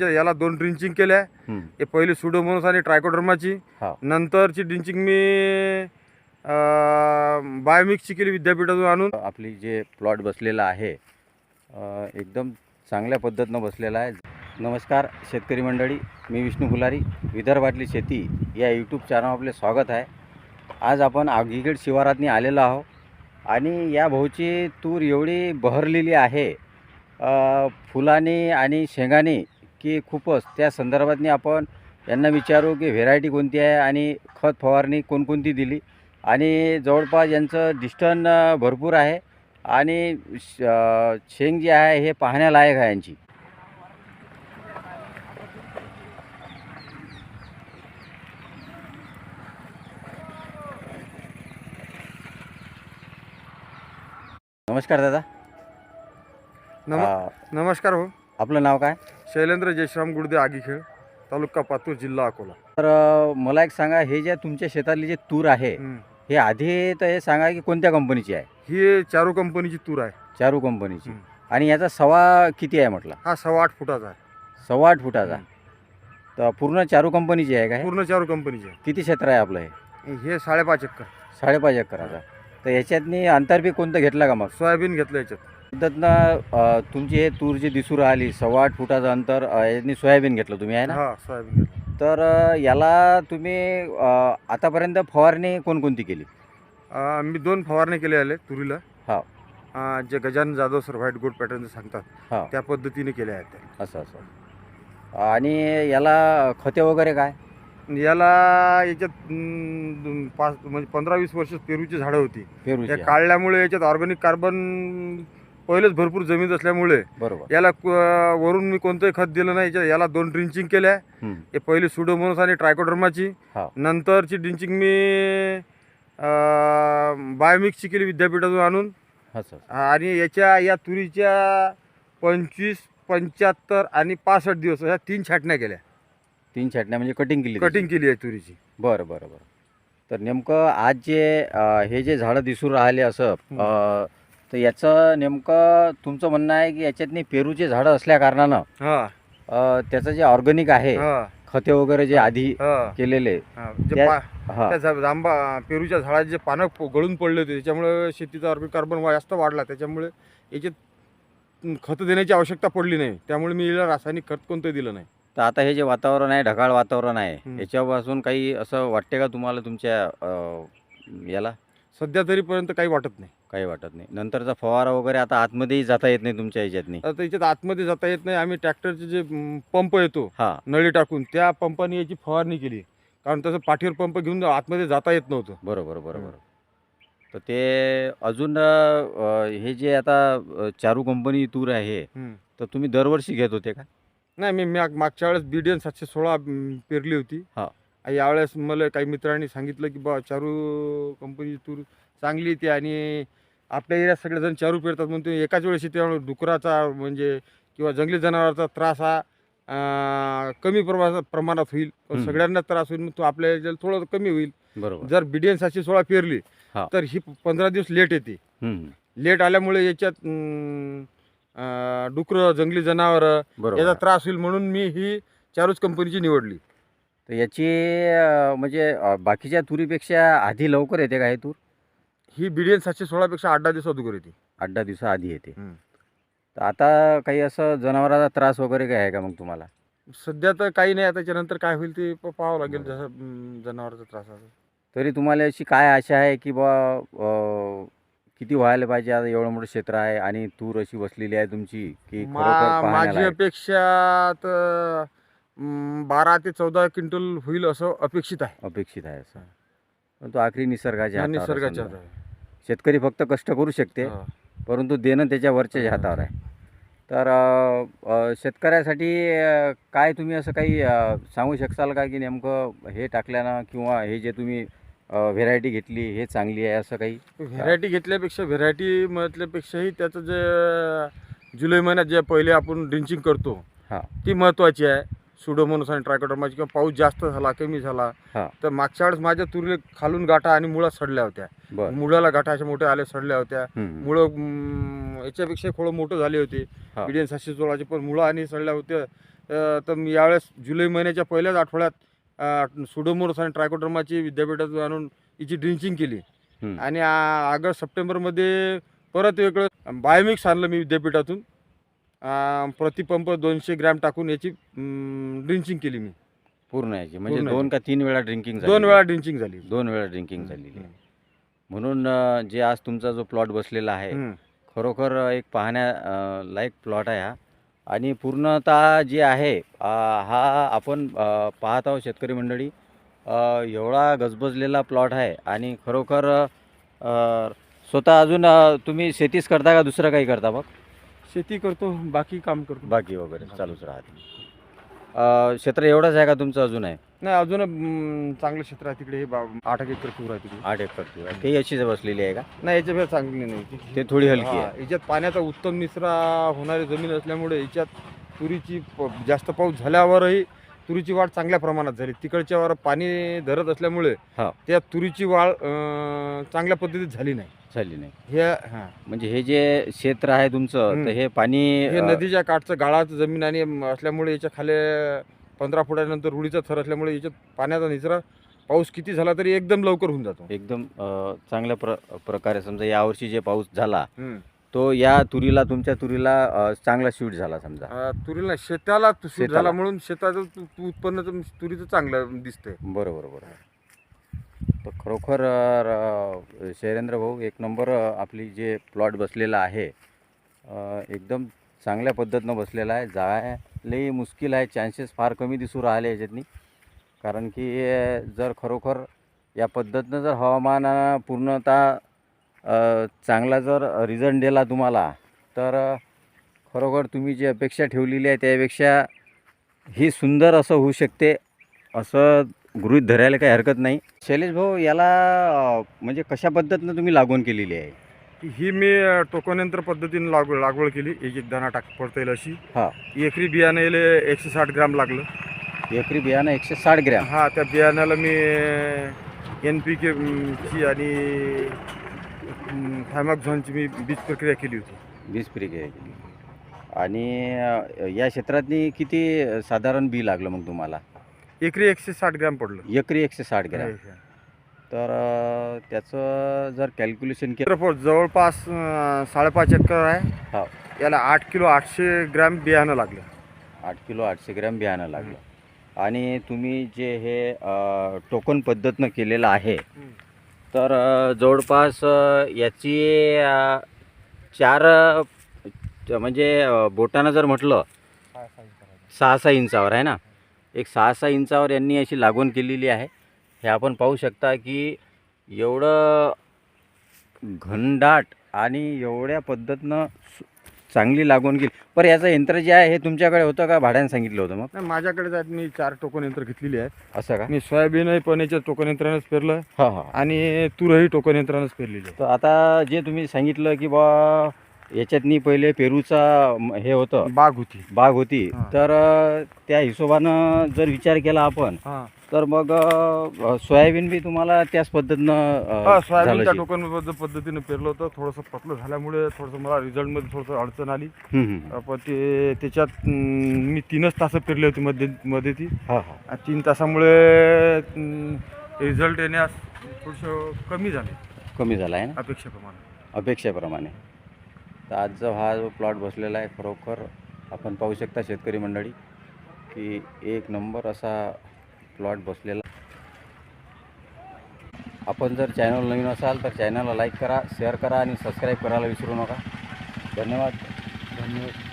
याला दोन ड्रिंचिंग केल्या. हे पहिली सुडोमोनस आणि ट्रायकोडर्माची. नंतरची ड्रिंचिंग मी बायोमिक्सची केली विद्यापीठातून आणून. आपली जे प्लॉट बसलेला आहे एकदम चांगल्या पद्धतीनं बसलेला आहे. नमस्कार शेतकरी मंडळी. मी विष्णू फुलारी विदर्भातली शेती या यूट्यूब चॅनल आपले स्वागत आहे. आज आपण आगीगड शिवारातनी आलेलो आहो आणि या भाऊची तूर एवढी बहरलेली आहे. फुलाने आणि शेंगाने की खूपच त्या संदर्भातनी आपण यांना विचारू की व्हेरायटी कोणती आहे आणि खत फवारणी कोणकोणती दिली. आणि जवळपास यांचं डिस्टन भरपूर आहे. आणि शेंग जी आहे हे पाहण्यालायक आहे यांची. नमस्कार दादा. नम नमस्कार हो आपलं नाव काय? शैलेंद्र जयश्राम गुडदे आगीखेळ तालुका पातूर जिल्हा अकोला. तर मला एक सांगा हे जे तुमच्या शेतातली जे तूर आहे. हे आधी तर हे सांगा की कोणत्या कंपनीची आहे? ही चारू कंपनीची तूर आहे. चारू कंपनीची. आणि याचा सवा किती आहे म्हटलं? हा सव्वा आठ फुटाचा आहे. सव्वा आठ फुटाचा. तर पूर्ण चारू कंपनीची आहे काय पूर्ण चारू कंपनीची किती क्षेत्र आहे आपलं हे? आहे हे साडेपाच एकर. साडेपाच एकराचा. तर याच्यातनी आंतरपीक कोणतं घेतलं का मग? सोयाबीन घेतलं याच्यात. पद्धतीनं तुमची हे तूर जी दिसू राहिली सव्वा आठ फुटाचं अंतर अ, यानी सोयाबीन घेतलं तुम्ही आहे ना हा सोयाबीन घेतलं तर अ, याला तुम्ही अ, आतापर्यंत फवारणी कोणकोणती केली अं, मी दोन फवारणी केले आले तुरीला हा. अं, जे Gajanan Jadhav sir white gold pattern सांगतात हा. त्या पद्धतीने केले आहेत त्या. असं असं आणि याला खते वगैरे काय याला याच्यात अं, पाच म्हणजे पंधरा वीस वर्ष पेरूची झाडं होती या आहे. काढल्यामुळे याच्यात ऑर्गॅनिक कार्बन पहिलेच भरपूर जमीन असल्यामुळे बरोबर. याला क- वरून मी कोणतंही खत दिलं नाही. याच्या- याला दोन ड्रिंचिंग केल्या. हम्म. हे पहिली सुडोमोनस आणि ट्रायकोडर्माची. हा. नंतरची ड्रिंचिंग मी बायोमिक्सची केली विद्यापीठातून आणून. असं. आणि याच्या या तुरीच्या पंचवीस पंच्याहत्तर आणि पासष्ट दिवस ह्या तीन छाटण्या केल्या. तीन छाटण्या म्हणजे कटिंग केली कटिंग केली आहे तुरीची. बरं बरं बरं. तर नेमकं आज जे अ, हे जे झाडं दिसून राहिले असं अ, तर याचं नेमकं तुमचं म्हणणं आहे की याच्यातनी पेरूचे झाडं असल्या कारणानं हा. त्याचं जे ऑर्गॅनिक आहे हा. खते वगैरे जे आधी हा. केलेले हा. जे त्या- पा- हा. त्या झा- जांबा पेरूच्या झाडाचे जे पानं प- गळून पडले होते त्याच्यामुळे शेतीचा ऑर्गॅनिक कार्बन वा- जास्त वाढला. त्याच्यामुळे याच्यात खत देण्याची आवश्यकता पडली नाही. त्यामुळे मी याला रासायनिक खत कोणतं दिलं नाही. तर आता हे जे वातावरण आहे ढगाळ वातावरण आहे. याच्यापासून काही असं वाटते का तुम्हाला तुमच्या अ, याला? सध्या तरीपर्यंत काही वाटत नाही. काही वाटत नाही. नंतरचा फवारा वगैरे आता आतमध्येही जाता येत नाही तुमच्या याच्यातनी आता याच्यात आतमध्ये जाता येत नाही. आम्ही ट्रॅक्टरचे जे म, पंप येतो हा. नळी टाकून त्या पंपाने याची फवारणी केली. कारण तसं पाठीवर पंप घेऊन आतमध्ये जाता येत नव्हतं. बरोबर बरोबर. तर ते अजून अ, हे जे आता अ, चारू कंपनी तूर आहे हम्म. तर तुम्ही दरवर्षी घेत होते का? नाही मी माग- मागच्या वेळेस बी डी एन सातशे सोळा पेरली होती. हा. यावेळेस मला काही मित्रांनी सांगितलं की बा चारू कंपनीची तूर चांगली येते आणि आपल्या एरियात सगळेजण चारू पेरतात म्हणून ते एकाच वेळेस त्यामुळे डुकराचा म्हणजे किंवा जंगली जनावरांचा त्रास हा कमी प्रमाणात प्रमाणात होईल. सगळ्यांना त्रास होईल मग तो आपल्या याच्यात थोडं कमी होईल. बरोबर. जर बी डी एन सातशे सोळा पेरली. तर ही पंधरा दिवस लेट येते. लेट आल्यामुळे याच्यात डुकरं जंगली जनावरं याचा त्रास होईल म्हणून मी ही चारूच कंपनीची निवडली. तर याची म्हणजे बाकीच्या तुरीपेक्षा आधी लवकर येते का हे तूर? ही बीडीएन सातशे सोळापेक्षा आठ दहा दिवस अगोदर येते. आठ दहा दिवसा आधी येते. तर आता काही असं जनावराचा त्रास वगैरे काय आहे का मग तुम्हाला? सध्या तर काही नाही. आता त्याच्यानंतर काय होईल ते प- पाहावं लागेल. जसं जनावरांचा त्रास आहे तरी तुम्हाला अशी काय आशा आहे की बा अ, किती व्हायला पाहिजे? आता एवढं मोठं क्षेत्र आहे आणि तूर अशी बसलेली आहे तुमची की मा- खरोखर माझी पाहण्यालायक? अपेक्षा तर बारा ते चौदा क्विंटल होईल असं अपेक्षित आहे अपेक्षित आहे असं पण तो आखरी निसर्गाच्या हातावर निसर्गाच्या समजा. हातात आहे. शेतकरी फक्त कष्ट करू शकते हा. परंतु देणं त्याच्या वरच्या हातावर आहे तर अ, अ, शेतकऱ्यासाठी अ, काय तुम्ही असं काही अ, सांगू शकाल का की नेमकं हे टाकल्यानं किंवा हे जे तुम्ही व्हेरायटी घेतली हे चांगली आहे असं काही व्हेरायटी घेतल्यापेक्षा व्हेरायटी म्हटल्यापेक्षाही त्याचं जे जुलै महिन्यात जे पहिले आपण ड्रिंचिंग करतो हा. ती महत्त्वाची आहे सुडोमोनस आणि ट्रायकोडर्माची किंवा पाऊस जास्त झाला कमी झाला हा. तर मागच्या वेळेस माझ्या तुरीला खालून गाठा आणि मुळा सडल्या होत्या. बरं. मुळाला गाठा अशा मोठ्या आल्या सडल्या होत्या. हम्म. मुळं अं, याच्यापेक्षा थोडं मोठं झाले होते. हा. मिडियन सातशे सोळाचे पण मुळं आणि सडल्या होत्या. अ, तर मी यावेळेस जुलै महिन्याच्या पहिल्याच आठवड्यात सुडोमोरस आणि ट्रायकोडर्माची विद्यापीठातून आणून हिची ड्रिंचिंग केली. आणि आ- ऑगस्ट सप्टेंबरमध्ये परत वेगळं बायोमिक्स आणलं मी विद्यापीठातून. प्रतिपंप दोनशे ग्रॅम टाकून याची ड्रिंचिंग केली मी. पूर्ण याची. म्हणजे पूर्ण दोन का तीन वेळा ड्रिंकिंग दोन वेळा ड्रिंचिंग झाली. दोन वेळा ड्रिंकिंग झालेली आहे. म्हणून अ, जे आज तुमचा जो प्लॉट बसलेला आहे. खरोखर एक पाहण्या अ, लायक प्लॉट आहे हा. आणि पूर्णतः जे आहे अ, हा आपण अ, पाहत आहोत शेतकरी मंडळी. अ, एवढा गजबजलेला प्लॉट आहे आणि खरोखर अ, स्वतः अजून अ, तुम्ही शेतीच करता का दुसरं काही करता मग? शेती करतो बाकी काम करतो. बाकी वगैरे चालूच राहते. अ, क्षेत्र एवढंच आहे का तुमचं अजून आहे? नाही अजून अं, चांगलं क्षेत्र आहे तिकडे. हे बा- आठ एक एकर पूर आहे तिकडे. आठ एकर किंवा ते अशीच बसलेली आहे का? नाही याच्यापेक्षा चांगली नाही. ते थोडी हलकी हा, आहे. याच्यात पाण्याचा उत्तम निचरा होणारी जमीन असल्यामुळे याच्यात तुरीची प- जास्त पाऊस झाल्यावरही तुरीची वाढ चांगल्या प्रमाणात झाली तिकडच्यावर पाणी धरत असल्यामुळे हा. त्या तुरीची वाढ अं, चांगल्या पद्धतीत झाली नाही झाली नाही हे हा. म्हणजे हे जे क्षेत्र आहे तुमचं हम्म. हे पाणी हे अ, नदीच्या काठचं गाळाचं जमीन आणि म- असल्यामुळे याच्या खाली पंधरा फुटानंतर रुढीचा थर असल्यामुळे याच्यात पाण्याचा निचरा पाऊस किती झाला तरी एकदम लवकर होऊन जातो एकदम अ, चांगल्या प्र प्रकारे समजा यावर्षी जे पाऊस झाला हम्म. तो या तुरीला तुमच्या तुरीला अ, चांगला शूट झाला समजा. अं, तुरीला शेताला सूट शेताला. झाला म्हणून शेताचं तु- तु- उत्पन्न तर तुरीचं चांगलं दिसतंय. बरोबर बरोबर. तर खरोखर अ, र- शैलेंद्र भाऊ एक नंबर अ, आपली जे प्लॉट बसलेला आहे अ, एकदम चांगल्या पद्धतीनं बसलेला आहे. जायलाही मुश्किल आहे चान्सेस फार कमी दिसू राहिले याच्यातनी. कारण की अ, जर खरोखर या पद्धतीनं जर हवामान अ, पूर्णतः चांगला जर रिझल्ट दिला तुम्हाला तर खरोखर तुम्ही जी अपेक्षा ठेवलेली आहे त्यापेक्षा ही सुंदर असं होऊ शकते असं गृहीत धरायला काही हरकत नाही. शैलेश भाऊ याला म्हणजे कशा पद्धतीनं तुम्ही लागवण केलेली आहे? ही मी टोकनयंत्र पद्धतीने लागवड लागवड केली एक एक दाणा टाक पडता येईल अशी हा. एकरी बियाणं येले एकशे साठ ग्राम लागलं. एकरी बियाणं एकशे साठ ग्रॅम. हा त्या बियाण्याला मी एन पी के ची आणि थायमॅक्झॉनची मी बीज प्रक्रिया केली होती. वीस प्रक्रिया केली. आणि अ, या क्षेत्रातनी किती अ, साधारण बी लागलं मग तुम्हाला? एकरी एकशे साठ ग्राम पडलं. एकरी एकशे साठ ग्रॅम. तर अ, त्याचं जर कॅल्क्युलेशन केलं जवळपास अ, साडेपाच एकर आहे. हा. याला आठ किलो आठशे ग्रॅम बियाणं लागलं. आठ किलो आठशे ग्रॅम बियाणं लागलं. आणि तुम्ही जे हे अ, टोकन पद्धतीनं केलेलं आहे तर जवळपास याची चार म्हणजे बोटानं जर म्हटलं सहा सहा इंचावर आहे ना? एक सहा सहा इंचावर यांनी अशी लागवण केलेली आहे. हे आपण पाहू शकता की एवढं घनदाट आणि एवढ्या पद्धतीनं चांगली लागवण केली पण याचं यंत्र जे आहे हे तुमच्याकडे होतं का? भाड्याने सांगितलं होतं मग? नाही माझ्याकडे जात मी चार टोकन यंत्र घेतलेली आहेत. असं का? मी सोयाबीनही पण याच्या टोकन यंत्रानंच पेरलं. हां हां. आणि तूरही टोकन यंत्रानंच पेरलेली आहे. तर आता जे तुम्ही सांगितलं की बा याच्यातनी पहिले पेरूचा म- हे होतं. बाग होती. बाग होती. तर अ, त्या हिशोबानं जर विचार केला आपण हा. तर मग अ, सोयाबीन बी तुम्हाला त्याच पद्धतीनं अ, झालं सोयाबीनच्या असेल. टोकन पद्ध- पद्धतीने पेरलं होतं. थोडंसं पतलं झाल्यामुळे थोडंसं मला रिझल्टमध्ये थोडंसं अडचण आली. हम्म, हम्म. पण ते त्याच्यात अं, मी तीनच तास पेरले होते मध्ये मध्ये ती हा हा. आणि तीन तासामुळे रिझल्ट येण्यास थोडंसं कमी झाले. कमी झाला आहे ना अपेक्षेप्रमाणे अपेक्षेप्रमाणे तर आजचा हा जो प्लॉट बसलेला आहे खरोखर आपण पाहू शकता शेतकरी मंडळी की एक नंबर असा प्लॉट बसलेला. आपण जर चॅनल नवीन असाल तर चॅनलला लाईक करा शेअर करा आणि सबस्क्राईब करायला विसरू नका. धन्यवाद. धन्यवाद.